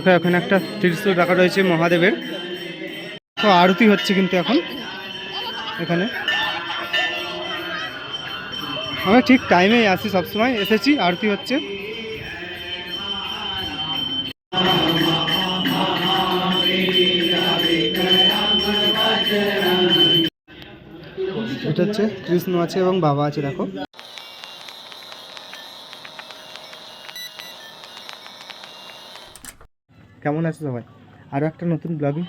দেখো, এখন একটা ত্রিশূল রাখা রয়েছে মহাদেবের। তো আরতি হচ্ছে কিন্তু এখন এখানে। আমরা ঠিক টাইমেই আসি সবসময়, এসেছি, আরতি হচ্ছে। এটা হচ্ছে কৃষ্ণ আছে এবং বাবা আছে, দেখো। কেমন আছো সবাই? আরও একটা নতুন ব্লগে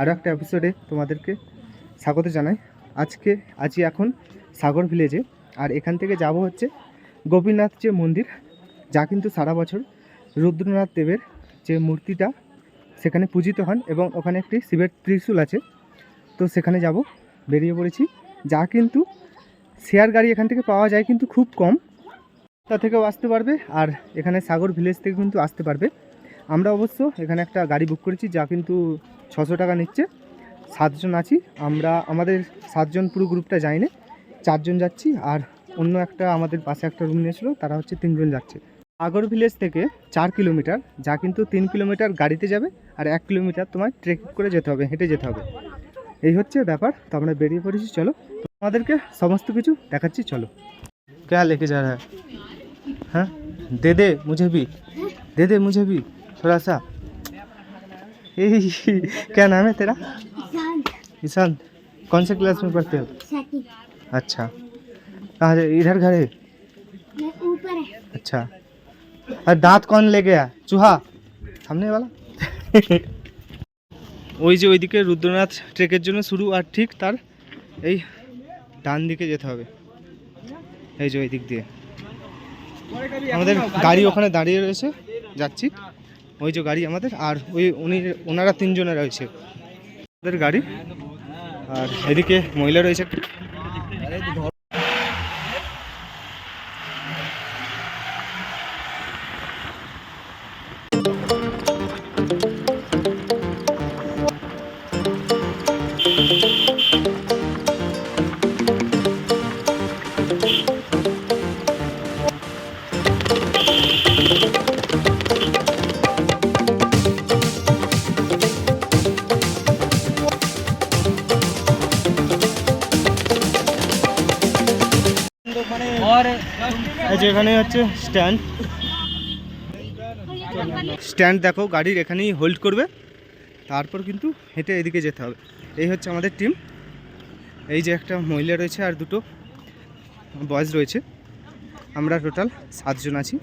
আরও একটা এপিসোডে তোমাদেরকে স্বাগত জানাই। আজকে, আজই এখন সাগর ভিলেজে আর এখান থেকে যাব হচ্ছে গোপীনাথ যে মন্দির, যা কিন্তু সারা বছর রুদ্রনাথ দেবের যে মূর্তিটা, সেখানে পূজিত হন এবং ওখানে একটি শিবের ত্রিশূল আছে। তো সেখানে যাব, বেরিয়ে পড়েছি, যা কিন্তু শেয়ার গাড়ি এখান থেকে পাওয়া যায় কিন্তু খুব কম। তা থেকেও আসতে পারবে, আর এখানে সাগর ভিলেজ থেকে কিন্তু আসতে পারবে। আমরা অবশ্য এখানে একটা গাড়ি বুক করেছি যা কিন্তু ছশো টাকা নিচ্ছে সাতজন আছি আমরা আমাদের সাতজন পুরো গ্রুপটা যায়নি চারজন যাচ্ছি আর অন্য একটা আমাদের পাশে একটা রুম নিয়েছিল তারা হচ্ছে তিনজন যাচ্ছে আগর ভিলেজ থেকে চার কিলোমিটার যা কিন্তু তিন কিলোমিটার গাড়িতে যাবে আর এক কিলোমিটার তোমার ট্রেক করে যেতে হবে হেঁটে যেতে হবে এই হচ্ছে ব্যাপার তো আমরা বেরিয়ে পড়েছি চলো তো আমাদেরকে সমস্ত কিছু দেখাচ্ছি চলো क्या लेके जा रहा है हाँ दे दे मुझे भी दे दे मुझे भी थोड़ा सा ए क्या नाम है तेरा शांत ईशांत कौन से क्लास में पढ़ते हो साथी अच्छा कहाँ से इधर घर है मैं ऊपर है अच्छा और दांत कौन ले गया चूहा सामने वाला ওই যে ওইদিকে রুদ্রনাথ ট্রেকের জন্য শুরু আর ঠিক তার এই ডান দিকে যেতে হবে এই যে ওই দিক দিয়ে আমাদের গাড়ি ওখানে দাঁড়িয়ে রয়েছে যাচ্ছি ওই যে গাড়ি আমাদের, আর ওই উনি, ওনারা তিনজনে রয়েছে। আমাদের গাড়ি। আর এদিকে মহিলা রয়েছে। এই যে এখানে হচ্ছে স্ট্যান্ড স্ট্যান্ড দেখো, গাড়ির এখানেই হোল্ড করবে। তারপর কিন্তু হেঁটে এদিকে যেতে হবে। এই হচ্ছে আমাদের টিম এই যে একটা মহিলা রয়েছে আর দুটো বয়েজ রয়েছে। আমরা টোটাল সাতজন আছি।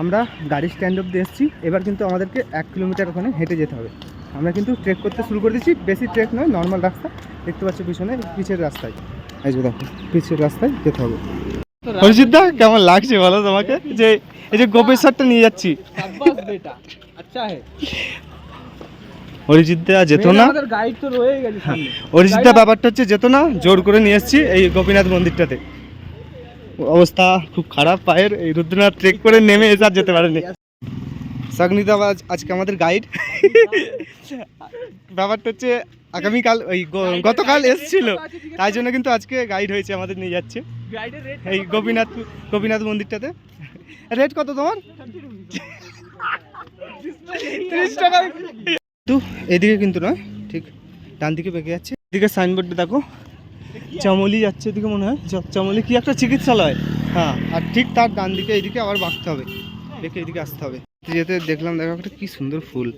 আমরা গাড়ি স্ট্যান্ড অব্দি এসেছি। এবার কিন্তু আমাদেরকে এক কিলোমিটার ওখানে হেঁটে যেতে হবে। আমরা কিন্তু ট্রেক করতে শুরু করে দিচ্ছি বেশি ট্রেক নয় নর্মাল রাস্তা। দেখতে পাচ্ছি পিছনে, পিছের রাস্তায়। এই যে দেখো, পিছের রাস্তায় যেতে হবে। অরিজিৎ দা কেমন লাগছে বলো তোমাকে? যে এই যে গোপের সারটা নিয়ে যাচ্ছি। অরিজিৎ দা যেত না? হ্যাঁ, অরিজিৎ দা ব্যাপারটা হচ্ছে যেত না জোর করে নিয়ে এসছি এই গোপীনাথ মন্দিরটাতে। অবস্থা খুব খারাপ পায়ের এই রুদ্রনাথ ট্রেক করে নেমে এসে আর যেতে পারেনি। সাগ্নিতা আজকে আমাদের গাইড ব্যাপারটা হচ্ছে আগামীকাল ওই গতকাল এসছিল। তাই জন্য কিন্তু আজকে গাইড হয়েছে আমাদের নিয়ে যাচ্ছে। এই গোপীনাথ গোপীনাথ মন্দিরটাতে। রেট কত তোমার? তিরিশ টাকা। কিন্তু এদিকে কিন্তু নয় ঠিক ডান দিকে বেঁকে যাচ্ছে। এদিকে সাইনবোর্ডে দেখো চামলি যাচ্ছে এদিকে মনে হয়। চামলি কি একটা চিকিৎসালয়? হ্যাঁ আর ঠিক তার ডান দিকে এইদিকে আবার বাঁকতে হবে দেখে এদিকে আসতে হবে। যেতে দেখলাম দেখো একটা কি সুন্দর ফুল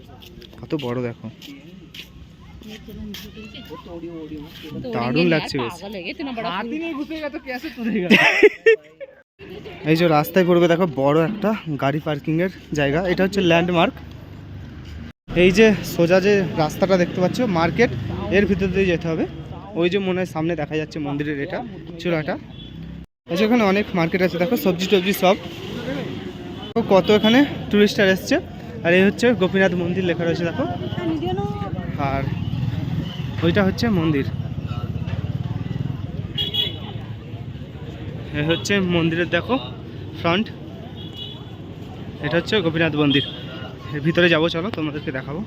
কত বড় দেখো। লাগছে এই যে রাস্তায় পড়বে দেখো বড় একটা গাড়ি পার্কিং এর জায়গা। এটা হচ্ছে ল্যান্ডমার্ক এই যে সোজা যে রাস্তাটা দেখতে পাচ্ছ মার্কেট এর ভিতর দিয়ে যেতে হবে। ওই যে মনে হয় সামনে দেখা যাচ্ছে মন্দিরের এটা চূড়াটা। এই যে এখানে অনেক মার্কেট আছে দেখো সবজি টবজি সব। কত এখানে টুরিস্টার এসছে। আর এই হচ্ছে গোপীনাথ মন্দির লেখা রয়েছে দেখো। আর ওইটা হচ্ছে মন্দির। এ হচ্ছে মন্দিরের দেখো ফ্রন্ট এটা হচ্ছে গোপীনাথ মন্দির। ভিতরে যাব, চলো, তোমাদেরকে দেখাবো।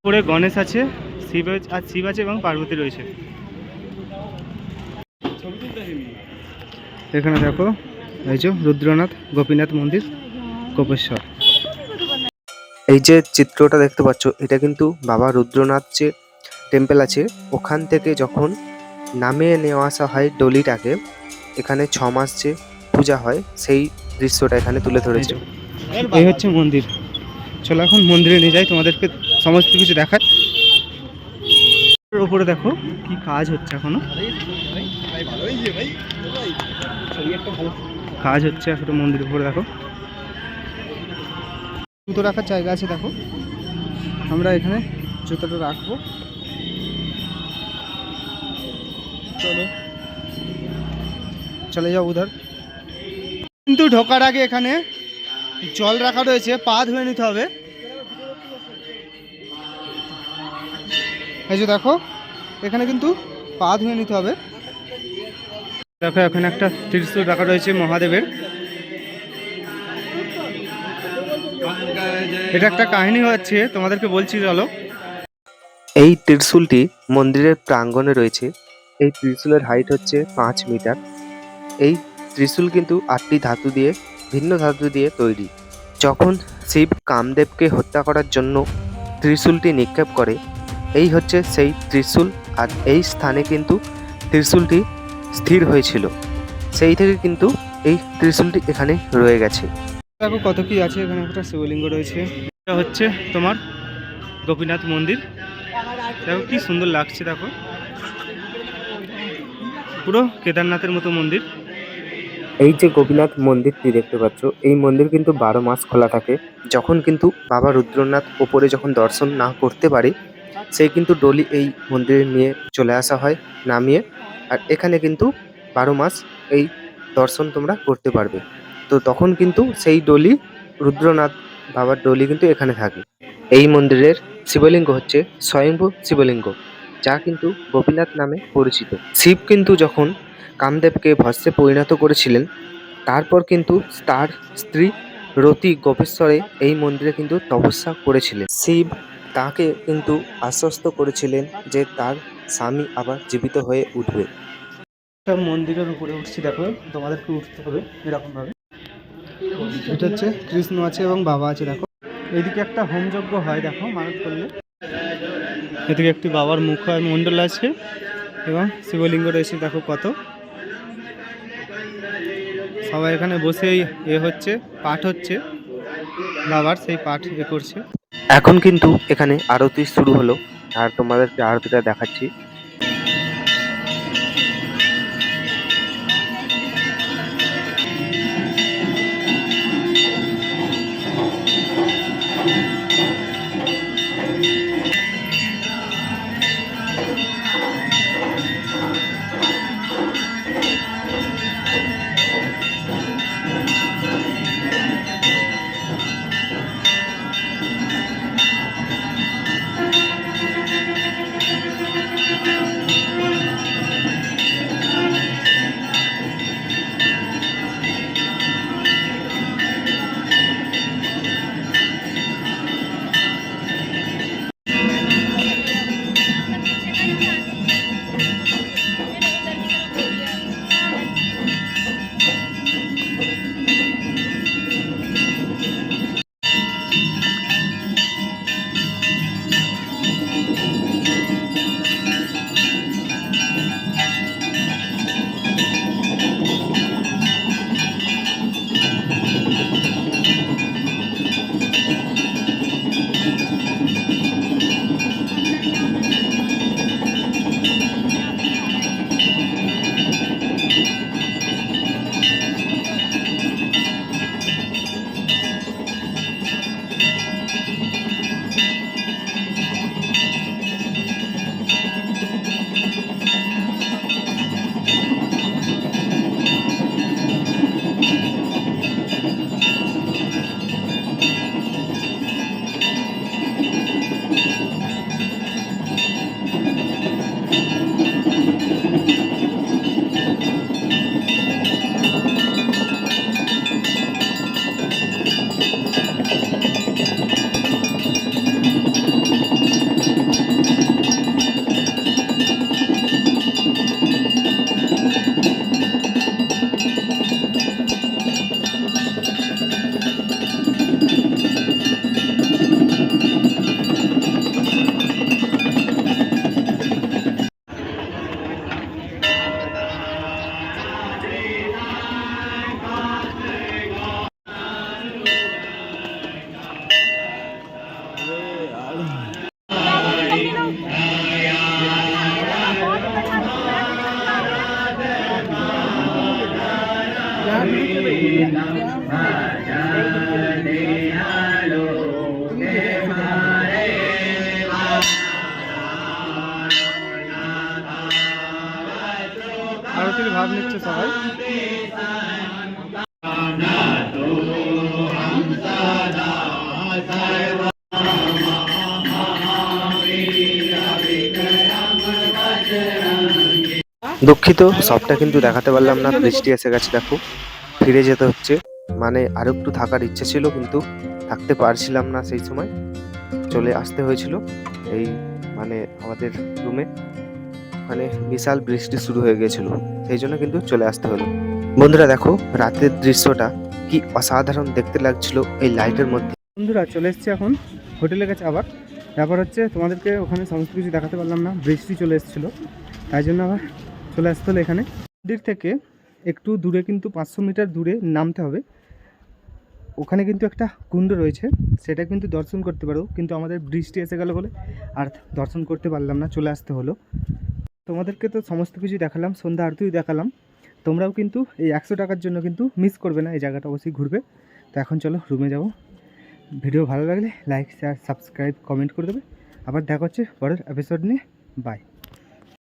উপরে গণেশ আছে, শিব আর শিব আছে এবং পার্বতী রয়েছে। এখানে দেখো, এই যে রুদ্রনাথ, গোপীনাথ মন্দির, কোপেশ্বর। এই যে চিত্রটা দেখতে পাচ্ছ, এটা কিন্তু বাবা রুদ্রনাথ যে টেম্পল আছে, ওখান থেকে যখন নামিয়ে নেওয়া আসা হয় ডলিটাকে, এখানে ছ মাস যে পূজা হয়, সেই দৃশ্যটা এখানে তুলে ধরেছে। এই হচ্ছে মন্দির। চলো এখন মন্দিরে নিয়ে যাই, তোমাদেরকে সমস্ত কিছু দেখায় উপরে দেখো কি কাজ হচ্ছে এখনও। কাজ হচ্ছে একটা মন্দিরের উপরে, দেখো। জুতো রাখার জায়গা আছে, দেখো। আমরা এখানে জুতোটা রাখব। চলো। চলে যাও উধার। কিন্তু ঢোকার আগে এখানে জল রাখা রয়েছে, পা ধুয়ে নিতে হবে। এই যে দেখো, এখানে কিন্তু পা ধুয়ে নিতে হবে। দেখো, এখানে একটা ত্রিশূল রাখা রয়েছে মহাদেবের। এটা একটা কাহিনী হচ্ছে, তোমাদেরকে বলছি, চলো। এই ত্রিশূলটি মন্দিরের প্রাঙ্গণে রয়েছে। এই ত্রিশূলের হাইট হচ্ছে পাঁচ মিটার। এই ত্রিশূল কিন্তু আটটি ধাতু দিয়ে, ভিন্ন ধাতু দিয়ে তৈরি। যখন শিব কামদেবকে হত্যা করার জন্য ত্রিশূলটি নিক্ষেপ করে, এই হচ্ছে সেই ত্রিশূল। আর এই স্থানে কিন্তু ত্রিশূলটি স্থির হয়েছিল। সেই থেকে কিন্তু এই ত্রিশূলটি এখানে রয়ে গেছে। দেখো কত কি আছে? এখানে একটা শিবলিঙ্গ রয়েছে। এটা হচ্ছে তোমার গোপীনাথ মন্দির। দেখো কি সুন্দর লাগছে, দেখো। পুরো কেদারনাথের মতো মন্দির। এই যে গোপীনাথ মন্দিরটি দেখতে পাচ্ছ, এই মন্দির কিন্তু বারো মাস খোলা থাকে। যখন কিন্তু বাবা রুদ্রনাথ ওপরে যখন দর্শন না করতে পারে, সেই কিন্তু ডলি এই মন্দিরে নিয়ে চলে আসা হয়, নামিয়ে। আর এখানে কিন্তু বারো মাস এই দর্শন তোমরা করতে পারবে। তো তখন কিন্তু সেই ডলি, রুদ্রনাথ বাবার ডলি কিন্তু এখানে থাকে। এই মন্দিরের শিবলিঙ্গ হচ্ছে স্বয়ংভূ শিবলিঙ্গ, যা কিন্তু গোপীনাথ নামে পরিচিত। শিব কিন্তু যখন কামদেবকে ভস্মে পরিণত করেছিলেন, তারপর কিন্তু তার স্ত্রী রতি গোপেশ্বরে এই মন্দিরে কিন্তু তপস্যা করেছিলেন। শিব তাকে কিন্তু আশ্বস্ত করেছিলেন যে তার স্বামী আবার জীবিত হয়ে উঠবে। মন্দিরের উপরে উঠছি, দেখো, তোমাদেরকে উঠতে হবে এরকমভাবে। এটা হচ্ছে কৃষ্ণ আছে এবং বাবা আছে, দেখো। এদিকে একটা হোমযজ্ঞ হয়, দেখো, মানত করলে। এদিকে একটি বাবার মুখ হয়, মণ্ডল আছে এবং শিবলিঙ্গ রয়েছে, দেখো কত। সবাই এখানে বসে এ হচ্ছে, পাঠ হচ্ছে। বাবার সেই পাঠ এ করছে। এখন কিন্তু এখানে আরতি শুরু হলো। আর তোমাদেরকে আরতিটা দেখাচ্ছি। দুঃখিত, সবটা কিন্তু দেখাতে পারলাম না। বৃষ্টি এসে গেছে, দেখো। ফিরে যেতে হচ্ছে। মানে আর একটু থাকার ইচ্ছে ছিল, কিন্তু থাকতে পারছিলাম না সেই সময়। চলে আসতে হয়েছিল এই মানে আমাদের রুমে মানে বিশাল বৃষ্টি শুরু হয়ে গিয়েছিল, সেই জন্য কিন্তু চলে আসতে হলো। বন্ধুরা, দেখো, রাতের দৃশ্যটা কি অসাধারণ দেখতে লাগছিল এই লাইটের মধ্যে। বন্ধুরা, চলে এসেছি এখন। হোটেলে গেছে আবার। ব্যাপার হচ্ছে, তোমাদেরকে ওখানে সমস্ত কিছু দেখাতে পারলাম না। বৃষ্টি চলে এসেছিল। তাই জন্য আবার চলে আসতে হলে এখানে। মন্দির থেকে একটু দূরে কিন্তু পাঁচশো মিটার দূরে নামতে হবে। ওখানে কিন্তু একটা কুণ্ড রয়েছে, সেটা কিন্তু দর্শন করতে পারো, কিন্তু আমাদের বৃষ্টি এসে গেল বলে আর দর্শন করতে পারলাম না, চলে আসতে হলো। তোমাদেরকে তো সমস্ত কিছু দেখালাম, সন্ধ্যা আরতিও দেখালাম। তোমরাও কিন্তু এই একশো টাকার জন্য কিন্তু মিস করবে না, এই জায়গাটা অবশ্যই ঘুরবে। তো এখন চলো রুমে যাব। ভিডিও ভালো লাগলে লাইক শেয়ার সাবস্ক্রাইব কমেন্ট করে দেবে। আবার দেখা হচ্ছে পরের এপিসোড নিয়ে। বাই